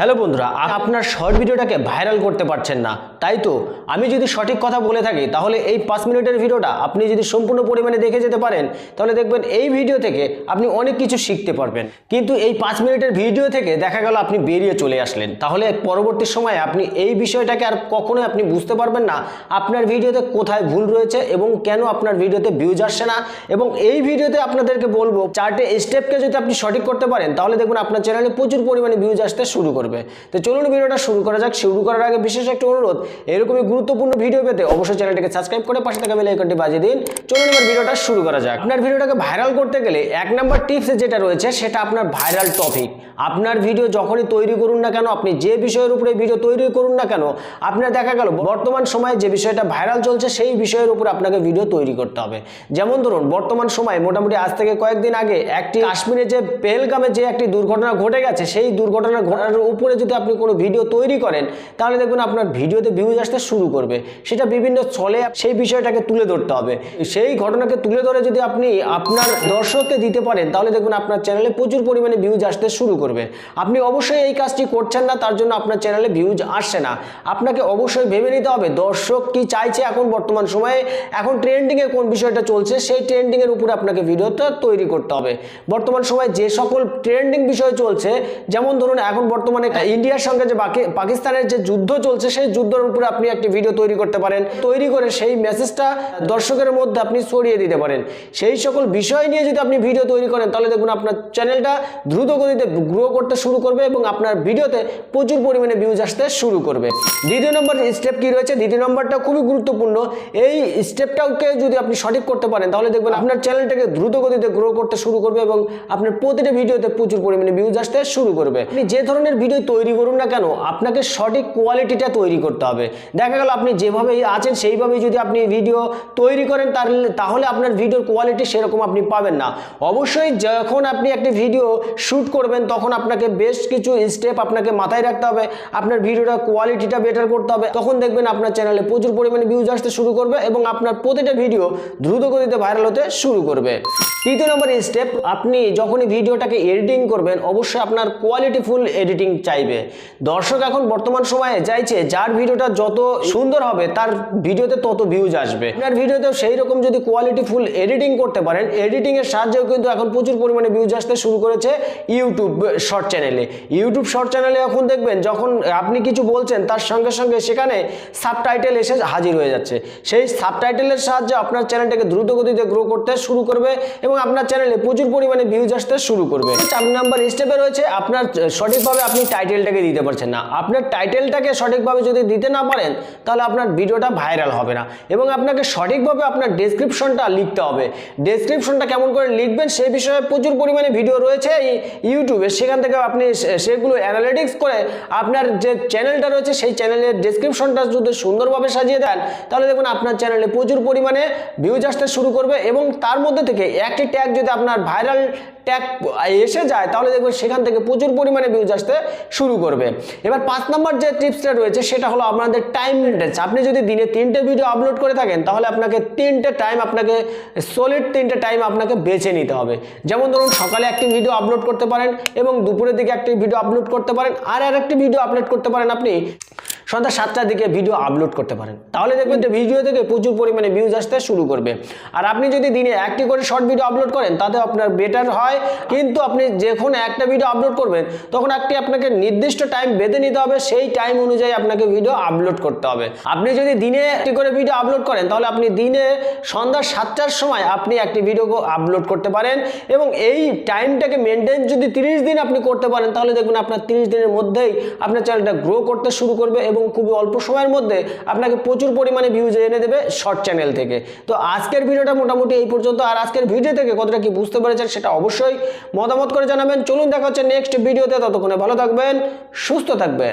Hello বন্ধুরা আপনার short ভিডিওটাকে ভাইরাল করতে পারছেন না। তাই তো, আমি যদি সঠিক কথা বলে থাকি, তাহলে এই পাঁচ মিনিটের ভিডিওটা আপনি যদি সম্পূর্ণ পরিমাণে দেখে যেতে পারেন, তাহলে দেখবেন এই ভিডিও থেকে আপনি অনেক কিছু শিখতে পারবেন। কিন্তু এই পাঁচ মিনিটের ভিডিও থেকে দেখা গেল আপনি বেরিয়ে চলে আসলেন। তাহলে পরবর্তী সময়ে আপনি এই বিষয়টাকে আর কখনোই আপনি বুঝতে পারবেন না, আপনার ভিডিওতে কোথায় ভুল রয়েছে এবং কেন আপনার ভিডিওতে ভিউজ আসছে না। এবং এই ভিডিওতে আপনাদেরকে বলব, চারটে স্টেপকে যদি আপনি সঠিক করতে পারেন, তাহলে দেখুন আপনার চ্যানেলে প্রচুর পরিমাণে ভিউজ আসতে শুরু করবে। তো চলুন ভিডিওটা শুরু করা যাক। শুরু করার আগে বিশেষ একটা অনুরোধ, এরকমই গুরুত্বপূর্ণ ভিডিও পেতে অবশ্যই চ্যানেলটিকে সাবস্ক্রাইব করে পাশে থাকা বেল আইকনটি বাজিয়ে দিন। চলুন এবার ভিডিওটা শুরু করা যাক। আপনার ভিডিওটাকে ভাইরাল করতে গেলে এক নাম্বার টিপস যেটা রয়েছে, সেটা আপনার ভাইরাল টপিক আপনার ভিডিও যখনই তৈরি করুন না কেন, আপনি যে বিষয়ের উপরে ভিডিও তৈরি করুন না কেন, আপনার দেখা গেল বর্তমান সময়ে যে বিষয়টা ভাইরাল চলছে, সেই বিষয়ের উপর আপনাকে ভিডিও তৈরি করতে হবে। যেমন ধরুন, বর্তমান সময়ে মোটামুটি আজ থেকে কয়েকদিন আগে একটি কাশ্মীরে যে পেহেলগামে যে একটি দুর্ঘটনা ঘটে গেছে, সেই দুর্ঘটনা ঘটার উপরে যদি আপনি কোনো ভিডিও তৈরি করেন, তাহলে দেখবেন আপনার ভিডিওতে ভিউজ আসতে শুরু করবে। সেটা বিভিন্ন ছলে সেই বিষয়টাকে তুলে ধরতে হবে। সেই ঘটনাকে তুলে ধরে যদি আপনি আপনার দর্শককে দিতে পারেন, তাহলে দেখবেন আপনার চ্যানেলে প্রচুর পরিমাণে ভিউজ আসতে শুরু করবে। আপনি অবশ্যই এই কাজটি করছেন না, তার জন্য আপনার চ্যানেলে ভিউজ আসছে না। আপনাকে অবশ্যই ভেবে নিতে হবে, দর্শক কি চাইছে এখন বর্তমান সময়ে, এখন ট্রেন্ডিংয়ে কোন বিষয়টা চলছে, সেই ট্রেন্ডিংয়ের উপরে আপনাকে ভিডিওটা তৈরি করতে হবে। বর্তমান সময়ে যে সকল ট্রেন্ডিং বিষয় চলছে, যেমন ধরুন এখন বর্তমানে ইন্ডিয়ার সঙ্গে যে বাকি পাকিস্তানের যে যুদ্ধ চলছে সেই যুদ্ধের উপরে আপনি একটি ভিডিও তৈরি করতে পারেন। তৈরি করে সেই মেসেজটা দর্শকের মধ্যে আপনি ছড়িয়ে দিতে পারেন। সেই সকল বিষয় নিয়ে যদি আপনি ভিডিও তৈরি করেন তাহলে দেখুন আপনার চ্যানেলটা দ্রুত গতিতে গ্রো করতে শুরু করবে এবং আপনার ভিডিওতে প্রচুর পরিমাণে ভিউজ আসতে শুরু করবে। দ্বিতীয় নম্বর স্টেপ কি রয়েছে দ্বিতীয় নম্বরটা খুবই গুরুত্বপূর্ণ। এই স্টেপটাকে যদি আপনি সঠিক করতে পারেন তাহলে দেখবেন আপনার চ্যানেলটাকে দ্রুত গতিতে গ্রো করতে শুরু করবে এবং আপনার প্রতিটা ভিডিওতে প্রচুর পরিমাণে ভিউজ আসতে শুরু করবে। আপনি যে ধরনের ভিডিও তৈরি করুন না কেন, আপনাকে সঠিক কোয়ালিটিটা তৈরি করতে হবে। দেখা গেল আপনি যেভাবে আছেন, সেইভাবেই যদি আপনি ভিডিও তৈরি করেন তাহলে আপনার ভিডিওর কোয়ালিটি সেরকম আপনি পাবেন না। অবশ্যই যখন আপনি একটি ভিডিও শ্যুট করবেন, তখন আপনাকে বেশ কিছু স্টেপ আপনাকে মাথায় রাখতে হবে। আপনার ভিডিওটা কোয়ালিটিটা বেটার করতে হবে। তখন দেখবেন আপনার চ্যানেলে প্রচুর পরিমাণে ভিউজ আসতে শুরু করবে এবং আপনার প্রতিটা ভিডিও দ্রুত গতিতে ভাইরাল হতে শুরু করবে। তৃতীয় নম্বর স্টেপ আপনি যখনই ভিডিওটাকে এডিটিং করবেন, অবশ্যই আপনার কোয়ালিটিফুল এডিটিং চাইবে। দর্শক এখন বর্তমান সময়ে চাইছে যার ভিডিওটা যত সুন্দর হবে, তার ভিডিওতে তত ভিউজ আসবে। আপনার ভিডিওতেও সেই রকম যদি কোয়ালিটি ফুল এডিটিং করতে পারেন এডিটিং এর সাহায্যেও কিন্তু এখন প্রচুর পরিমাণে ভিউজ আসতে শুরু করেছে ইউটিউব শর্ট চ্যানেলে ইউটিউব শর্ট চ্যানেলে এখন দেখবেন যখন আপনি কিছু বলছেন, তার সঙ্গে সঙ্গে সেখানে সাবটাইটেল এসে হাজির হয়ে যাচ্ছে। সেই সাবটাইটেলের সাহায্যে আপনার চ্যানেলটাকে দ্রুত গতিতে গ্রো করতে শুরু করবে এবং আপনার চ্যানেলে প্রচুর পরিমাণে ভিউজ আসতে শুরু করবে। চার নাম্বার স্টেপে রয়েছে, আপনার সঠিকভাবে আপনি টাইটেলটাকে দিতে পারছেন না। আপনার টাইটেলটাকে সঠিকভাবে যদি দিতে না পারেন, তাহলে আপনার ভিডিওটা ভাইরাল হবে না। এবং আপনাকে সঠিকভাবে আপনার ডেসক্রিপশনটা লিখতে হবে। ডেসক্রিপশনটা কেমন করে লিখবেন সেই বিষয়ে প্রচুর পরিমাণে ভিডিও রয়েছে ইউটিউবে। সেখান থেকে আপনি সেগুলো অ্যানালিটিক্স করে আপনার যে চ্যানেলটা রয়েছে, সেই চ্যানেলের ডেসক্রিপশনটা যদি সুন্দরভাবে সাজিয়ে দেন, তাহলে দেখুন আপনার চ্যানেলে প্রচুর পরিমাণে ভিউজ আসতে শুরু করবে এবং তার মধ্যে থেকে একটি ট্যাগ যদি আপনার ভাইরাল ট্যাগ এসে যায়, তাহলে দেখবেন সেখান থেকে প্রচুর পরিমাণে ভিউজ আসতে শুরু করবে। এবার পাঁচ নম্বর যে টিপসটা রয়েছে, সেটা হলো আপনাদের টাইম মেনটেন্স আপনি যদি দিনে তিনটে ভিডিও আপলোড করে থাকেন, তাহলে আপনাকে তিনটে টাইম আপনাকে সলিড তিনটে টাইম আপনাকে বেছে নিতে হবে। যেমন ধরুন, সকালে একটি ভিডিও আপলোড করতে পারেন এবং দুপুরের দিকে একটি ভিডিও আপলোড করতে পারেন, আর আর একটি ভিডিও আপলোড করতে পারেন আপনি। সন্ধ্যা সাতটার দিকে ভিডিও আপলোড করতে পারেন। তাহলে দেখবেন যে ভিডিও থেকে প্রচুর পরিমাণে ভিউজ আসতে শুরু করবে। আর আপনি যদি দিনে একটি করে শর্ট ভিডিও আপলোড করেন, তাতে আপনার বেটার হয়। কিন্তু আপনি যখন একটা ভিডিও আপলোড করবেন, তখন একটি আপনাকে নির্দিষ্ট টাইম বেঁধে নিতে হবে। সেই টাইম অনুযায়ী আপনাকে ভিডিও আপলোড করতে হবে। আপনি যদি দিনে একটি করে ভিডিও আপলোড করেন, তাহলে আপনি দিনে সন্ধ্যা সাতটার সময় আপনি একটি ভিডিও আপলোড করতে পারেন। এবং এই টাইমটাকে মেনটেন যদি তিরিশ দিন আপনি করতে পারেন, তাহলে দেখবেন আপনার তিরিশ দিনের মধ্যেই আপনার চ্যানেলটা গ্রো করতে শুরু করবে এবং খুবই অল্প সময়ের মধ্যে আপনাকে প্রচুর পরিমাণে ভিউজ এনে দেবে শর্ট চ্যানেল থেকে। তো আজকের ভিডিওটা মোটামুটি এই পর্যন্ত। আর আজকের ভিডিও থেকে কতটা কি বুঝতে পেরেছেন সেটা অবশ্যই মতামত করে জানাবেন। চলুন দেখা হচ্ছে নেক্সট ভিডিওতে ততক্ষণে ভালো থাকবেন, সুস্থ থাকবেন।